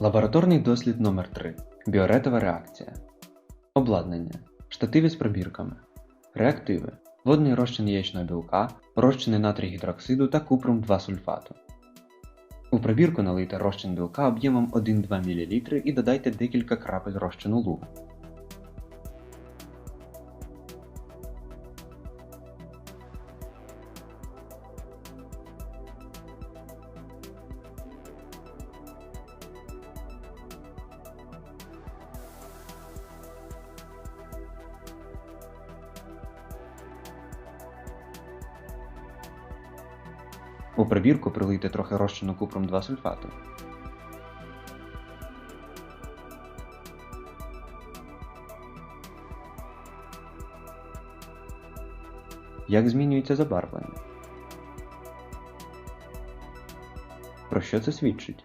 Лабораторний дослід номер 3 Біоретова реакція. Обладнання. Штативи з пробірками. Реактиви. Водний розчин яєчного білка, розчини натрій гідроксиду та купрум 2 сульфату. У пробірку налийте розчин білка об'ємом 1-2 мл і додайте декілька крапель розчину луга. У пробірку прилийте трохи розчину купром 2 сульфату. Як змінюється забарвлення? Про що це свідчить?